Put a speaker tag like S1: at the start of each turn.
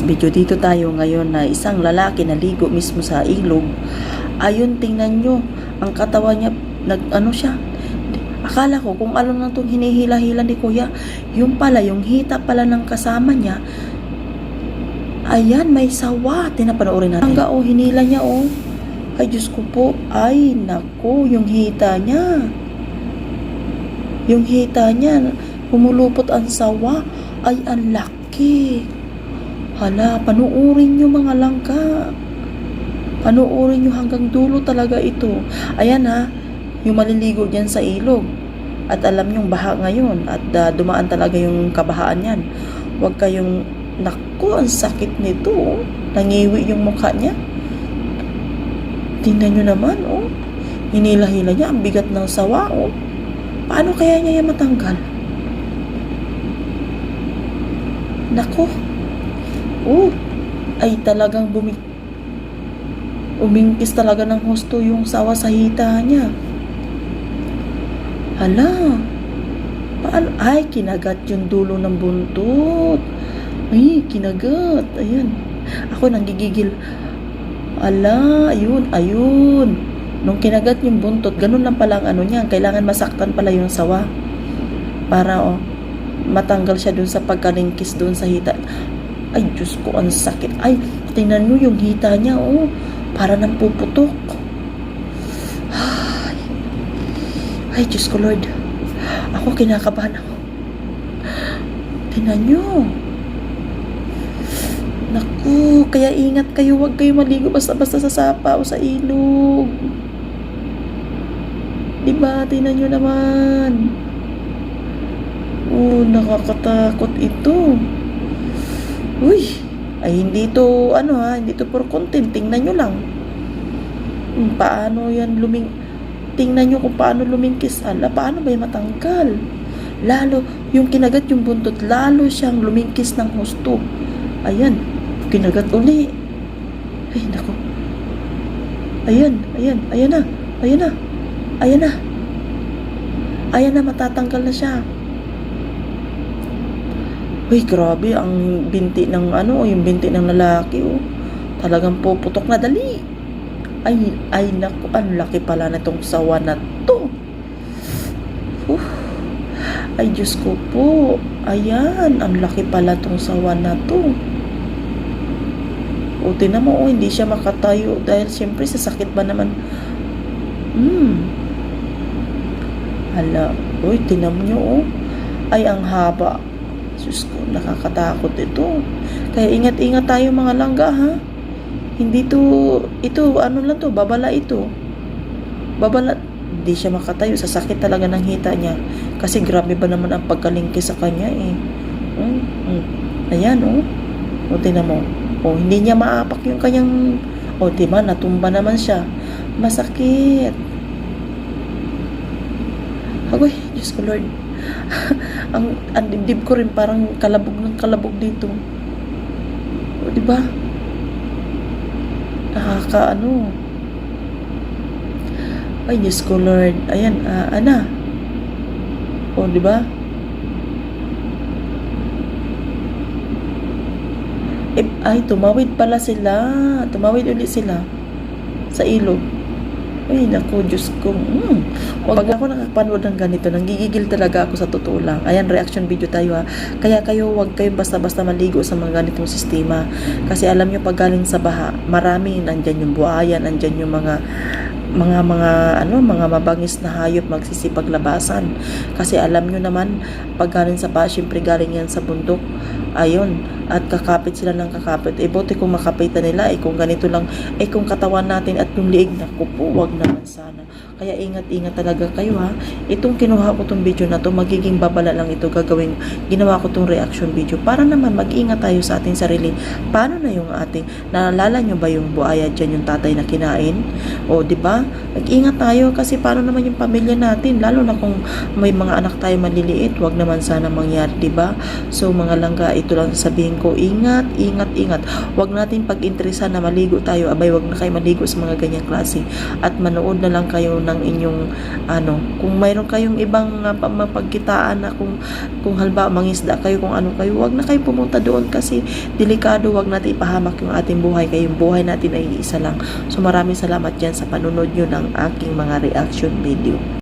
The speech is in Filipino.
S1: Video dito tayo ngayon na isang lalaki naligo mismo sa ilog. Ayun, tingnan nyo, ang katawan niya, nag, ano siya, akala ko kung ano na itong hinihila-hila ni kuya, yung pala, yung hita pala ng kasama niya, ayan, may sawa, tinapanoorin natin. Hangga, oh, hinila niya, oh. Ay, Diyos ko po, ay, naku, yung hita niya. Yung hita niya, humulupot ang sawa, ay, ang laki. Hala, panuorin nyo mga langka. Panuorin nyo hanggang dulo talaga ito. Ayan ha, yung maliligo dyan sa ilog. At alam nyong baha ngayon at ah, dumaan talaga yung kabahaan yan. Huwag kayong, naku, ang sakit nito. oh. Nangiwi yung mukha niya. Tingnan nyo naman, oh. Hinila-hila niya, ang bigat ng sawa, oh. Paano kaya niya yan matanggal? Nako, Oh, ay talagang bumi umingkis talaga ng husto yung sawa sa hita niya. Hala, paano? Ay, kinagat yung dulo ng buntot. Ay, kinagat. Ayan. Ako nanggigigil. Ala, ayun, ayun. Nung kinagat yung buntot, ganun lang pala ang ano niya. Kailangan masaktan pala yung sawa. Para, oh, matanggal siya dun sa pagkalingkis dun sa hita. Ay, Diyos ko, ang sakit. Ay, tingnan mo yung hita niya, oh. Para nang puputok. Ay, ay Diyos ko, Lord. Ako, kinakabahan ako. Tingnan nyo. Naku, kaya ingat kayo. Huwag kayo maligo basta-basta sa sapa o sa ilog. Diba? Tingnan nyo naman. Oh, nakakatakot ito. Uy, ay hindi to, ano ha, hindi to for content. Tingnan nyo lang. Paano yan luming... Tingnan nyo kung paano lumingkis. Ala, paano ba yung matanggal? Lalo, yung kinagat yung buntot, lalo siyang lumingkis ng husto. Ayan, kinagat uli. Ay, nako. Ayan, ayan, ayan na. Ayan na. Ayan na. Ayan na, matatanggal na siya. Uy, grabe, ang binti ng ano, yung binti ng lalaki, oh. Talagang puputok na dali. Ay, ay, naku, ang laki pala na itong sawa na to. Uh, ay, Diyos ko po. Ayan, ang laki pala itong sawa na to. O, tinan mo, oh, hindi siya makatayo dahil siyempre sa sakit ba naman. Hmm. Hala, uy, tinan mo nyo, oh. Ay, ang haba. Diyos ko, nakakatakot ito. Kaya ingat-ingat tayo mga langga, ha? Hindi to, ito, ano lang to, babala ito. Babala, hindi siya makatayo. Sa sakit talaga ng hita niya. Kasi grabe ba naman ang pagkalingki sa kanya, eh. Mm, mm. Ayan, oh. O, tinan mo. O, hindi niya maapak yung kanyang, o, diba, natumba naman siya. Masakit. Agoy, Diyos ko, Lord. ang, ang dibdib ko rin parang kalabog ng kalabog dito. O, di ba? Nakaka, ano. Ay, Diyos ko, Lord. Ayan, ah, ana. O, di ba? Eh, ay, tumawid pala sila. Tumawid ulit sila sa ilog. Ay, naku, Diyos ko. Mm. Pag ako nakapanood ng ganito, nanggigigil talaga ako sa totoo lang. Ayan, reaction video tayo ha. Kaya kayo, huwag kayong basta-basta maligo sa mga ganitong sistema. Kasi alam nyo, pag galing sa baha, marami, nandyan yung buhaya, nandyan yung mga mga mga ano mga mabangis na hayop magsisipaglabasan kasi alam nyo naman pag galing sa baha syempre galing yan sa bundok ayun at kakapit sila ng kakapit eh buti kung makapitan nila eh kung ganito lang eh kung katawan natin at yung liig na po wag naman sana. Kaya ingat-ingat talaga kayo ha. Itong kinuha ko tong video na to magiging babala lang ito gagawin ginawa ko tong reaction video para naman mag-ingat tayo sa ating sarili. Paano na yung ating naalala nyo ba yung buaya dyan yung tatay na kinain? O di ba? Mag-ingat tayo kasi paano naman yung pamilya natin lalo na kung may mga anak tayo maliliit, wag naman sana mangyari, 'di ba? So mga langga, ito lang sabihin ko, ingat, ingat, ingat. Wag natin pag-interesa na maligo tayo, abay wag na kayo maligo sa mga ganyang klase at manood na lang kayo ng ng inyong ano, kung mayroon kayong ibang uh, pa- mapagkitaan na kung kung halba mangisda kayo kung ano kayo, wag na kayo pumunta doon kasi delikado, wag natin ipahamak yung ating buhay kayo. Yung buhay natin ay isa lang. So maraming salamat dyan sa panunod nyo ng aking mga reaction video.